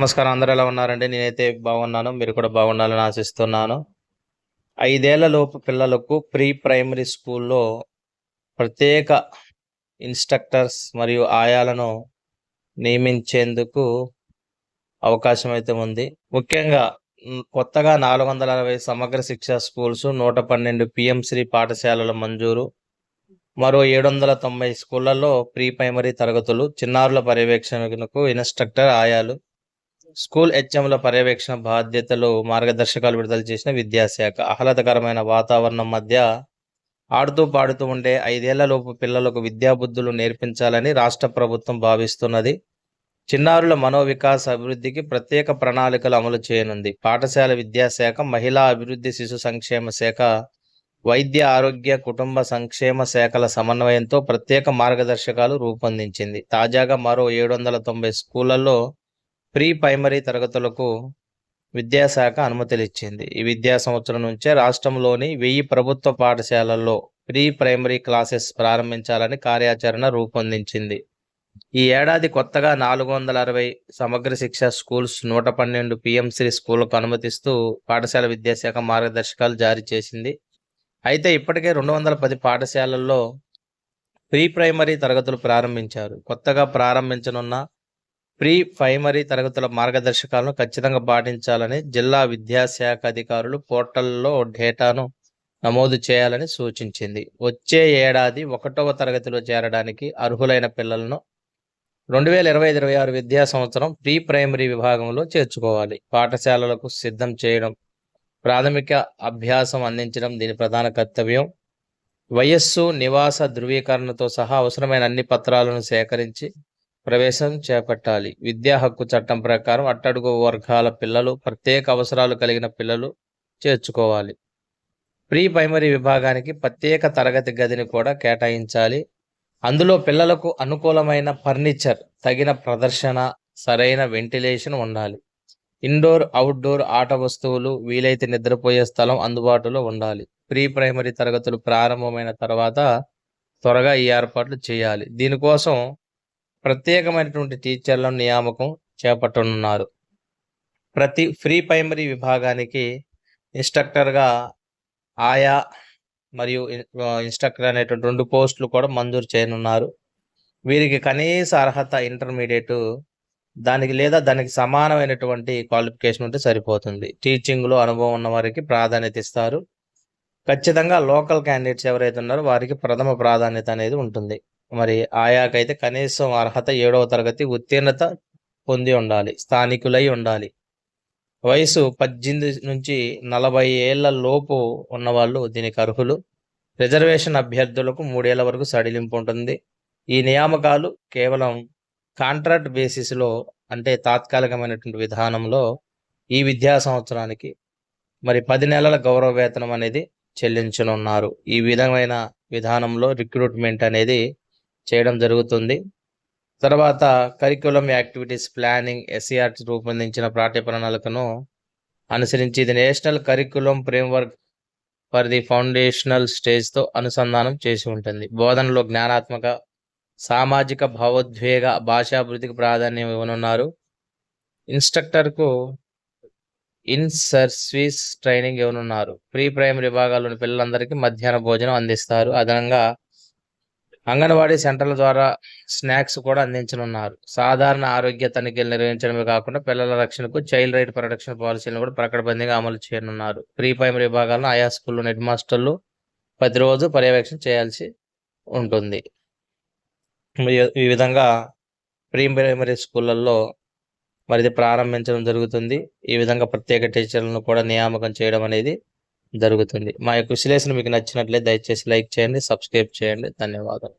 నమస్కారం. అందరూ ఎలా ఉన్నారండి? నేనైతే బాగున్నాను. మీరు కూడా బాగుండాలని ఆశిస్తున్నాను. ఐదేళ్ళ లోపు పిల్లలకు ప్రీ ప్రైమరీ స్కూల్లో ప్రత్యేక ఇన్స్ట్రక్టర్స్ మరియు ఆయాలను నియమించేందుకు అవకాశం అయితే ఉంది. ముఖ్యంగా కొత్తగా నాలుగు వందల అరవై సమగ్ర శిక్షా స్కూల్స్ నూట పన్నెండు పిఎంశ్రీ పాఠశాలల మంజూరు మరో ఏడు వందల తొంభై స్కూళ్ళలో ప్రీ ప్రైమరీ తరగతులు చిన్నారుల పర్యవేక్షణకు ఇన్స్ట్రక్టర్ ఆయాలు స్కూల్ హెచ్ఎంల పర్యవేక్షణ బాధ్యతలు మార్గదర్శకాలు విడుదల చేసిన విద్యాశాఖ. ఆహ్లాదకరమైన వాతావరణం మధ్య ఆడుతూ పాడుతూ ఉండే ఐదేళ్ళలోపు పిల్లలకు విద్యాబుద్ధులు నేర్పించాలని రాష్ట్ర ప్రభుత్వం భావిస్తున్నది. చిన్నారుల మనోవికాస అభివృద్ధికి ప్రత్యేక ప్రణాళికలు అమలు చేయనుంది. పాఠశాల విద్యాశాఖ మహిళా అభివృద్ధి శిశు సంక్షేమ శాఖ వైద్య ఆరోగ్య కుటుంబ సంక్షేమ శాఖల సమన్వయంతో ప్రత్యేక మార్గదర్శకాలు రూపొందించింది. తాజాగా మరో ఏడు వందల తొంభై స్కూళ్ళలో ప్రీ ప్రైమరీ తరగతులకు విద్యాశాఖ అనుమతులు ఇచ్చింది ఈ విద్యా సంవత్సరం నుంచే రాష్ట్రంలోని వెయ్యి ప్రభుత్వ పాఠశాలల్లో ప్రీ ప్రైమరీ క్లాసెస్ ప్రారంభించాలని కార్యాచరణ రూపొందించింది. ఈ ఏడాది కొత్తగా నాలుగు వందల అరవై సమగ్ర శిక్ష స్కూల్స్ నూట పన్నెండు పిఎంశ్రీ స్కూళ్ళకు అనుమతిస్తూ పాఠశాల విద్యాశాఖ మార్గదర్శకాలు జారీ చేసింది. అయితే ఇప్పటికే రెండు వందల పది పాఠశాలల్లో ప్రీ ప్రైమరీ తరగతులు ప్రారంభించారు. కొత్తగా ప్రారంభించనున్న ప్రీ ప్రైమరీ తరగతుల మార్గదర్శకాలను ఖచ్చితంగా పాటించాలని జిల్లా విద్యాశాఖ అధికారులు పోర్టల్లో డేటాను నమోదు చేయాలని సూచించింది. వచ్చే ఏడాది ఒకటవ తరగతిలో చేరడానికి అర్హులైన పిల్లలను రెండు వేల ఇరవై ఐదు ఇరవై ఆరు విద్యా సంవత్సరం ప్రీ ప్రైమరీ విభాగంలో చేర్చుకోవాలి. పాఠశాలలకు సిద్ధం చేయడం ప్రాథమిక అభ్యాసం అందించడం దీని ప్రధాన కర్తవ్యం. వయస్సు నివాస ధృవీకరణతో సహా అవసరమైన అన్ని పత్రాలను సేకరించి ప్రవేశం చేపట్టాలి. విద్యా హక్కు చట్టం ప్రకారం అట్టడుగు వర్గాల పిల్లలు ప్రత్యేక అవసరాలు కలిగిన పిల్లలు చేర్చుకోవాలి. ప్రీ ప్రైమరీ విభాగానికి ప్రత్యేక తరగతి గదిని కూడా కేటాయించాలి. అందులో పిల్లలకు అనుకూలమైన ఫర్నిచర్ తగిన ప్రదర్శన సరైన వెంటిలేషన్ ఉండాలి. ఇండోర్ అవుట్డోర్ ఆట వస్తువులు వీలైతే నిద్రపోయే స్థలం అందుబాటులో ఉండాలి. ప్రీ ప్రైమరీ తరగతులు ప్రారంభమైన తర్వాత త్వరగా ఈ ఏర్పాట్లు చేయాలి. దీనికోసం ప్రత్యేకమైనటువంటి టీచర్ల నియామకం చేపట్టనున్నారు. ప్రతి ఫ్రీ ప్రైమరీ విభాగానికి ఇన్స్ట్రక్టర్గా ఆయా మరియు ఇన్స్ట్రక్టర్ అనేటువంటి రెండు పోస్టులు కూడా మంజూరు చేయనున్నారు. వీరికి కనీస అర్హత ఇంటర్మీడియట్ దానికి లేదా దానికి సమానమైనటువంటి క్వాలిఫికేషన్ ఉంటే సరిపోతుంది. టీచింగ్లో అనుభవం ఉన్న వారికి ప్రాధాన్యత ఇస్తారు. ఖచ్చితంగా లోకల్ క్యాండిడేట్స్ ఎవరైతే ఉన్నారో వారికి ప్రథమ ప్రాధాన్యత అనేది ఉంటుంది. మరి ఆయాకైతే కనీసం అర్హత ఏడవ తరగతి ఉత్తీర్ణత పొంది ఉండాలి స్థానికులై ఉండాలి. వయసు పద్దెనిమిది నుంచి నలభై ఏళ్ళ లోపు ఉన్నవాళ్ళు దీనికి అర్హులు. రిజర్వేషన్ అభ్యర్థులకు మూడేళ్ళ వరకు సడిలింపు ఉంటుంది. ఈ నియామకాలు కేవలం కాంట్రాక్ట్ బేసిస్లో అంటే తాత్కాలికమైనటువంటి విధానంలో ఈ విద్యా సంవత్సరానికి మరి పది నెలల గౌరవ వేతనం అనేది చెల్లించనున్నారు. ఈ విధమైన విధానంలో రిక్రూట్మెంట్ అనేది చేయడం జరుగుతుంది. తర్వాత కరికులం యాక్టివిటీస్ ప్లానింగ్ ఎస్ఈఆర్ రూపొందించిన పాఠ్య ప్రణాళికను అనుసరించి ఇది national curriculum framework for the foundational స్టేజ్తో అనుసంధానం చేసి ఉంటుంది. బోధనలో జ్ఞానాత్మక సామాజిక భావోద్వేగ భాషాభివృద్ధికి ప్రాధాన్యం ఇవ్వనున్నారు. ఇన్స్ట్రక్టర్కు ఇన్ సర్వీస్ ట్రైనింగ్ ఇవ్వనున్నారు. ప్రీ ప్రైమరీ విభాగాల్లోని పిల్లలందరికీ మధ్యాహ్న భోజనం అందిస్తారు. అదనంగా అంగన్వాడీ సెంటర్ల ద్వారా స్నాక్స్ కూడా అందించనున్నారు. సాధారణ ఆరోగ్య తనిఖీలు నిర్వహించడమే కాకుండా పిల్లల రక్షణకు చైల్డ్ రైట్ ప్రొటెక్షన్ పాలసీలను కూడా ప్రకటబందీగా అమలు చేయనున్నారు. ప్రీ ప్రైమరీ విభాగాలను ఆయా స్కూల్లో హెడ్ మాస్టర్లు ప్రతిరోజు పర్యవేక్షణ చేయాల్సి ఉంటుంది. ఈ- విధంగా ప్రీ ప్రైమరీ స్కూళ్ళల్లో మరి ఇది ప్రారంభించడం జరుగుతుంది. ఈ విధంగా ప్రత్యేక టీచర్లను కూడా నియామకం చేయడం అనేది జరుగుతుంది. మా యొక్క విశ్లేషణ మీకు నచ్చినట్లయితే దయచేసి లైక్ చేయండి సబ్స్క్రైబ్ చేయండి. ధన్యవాదాలు.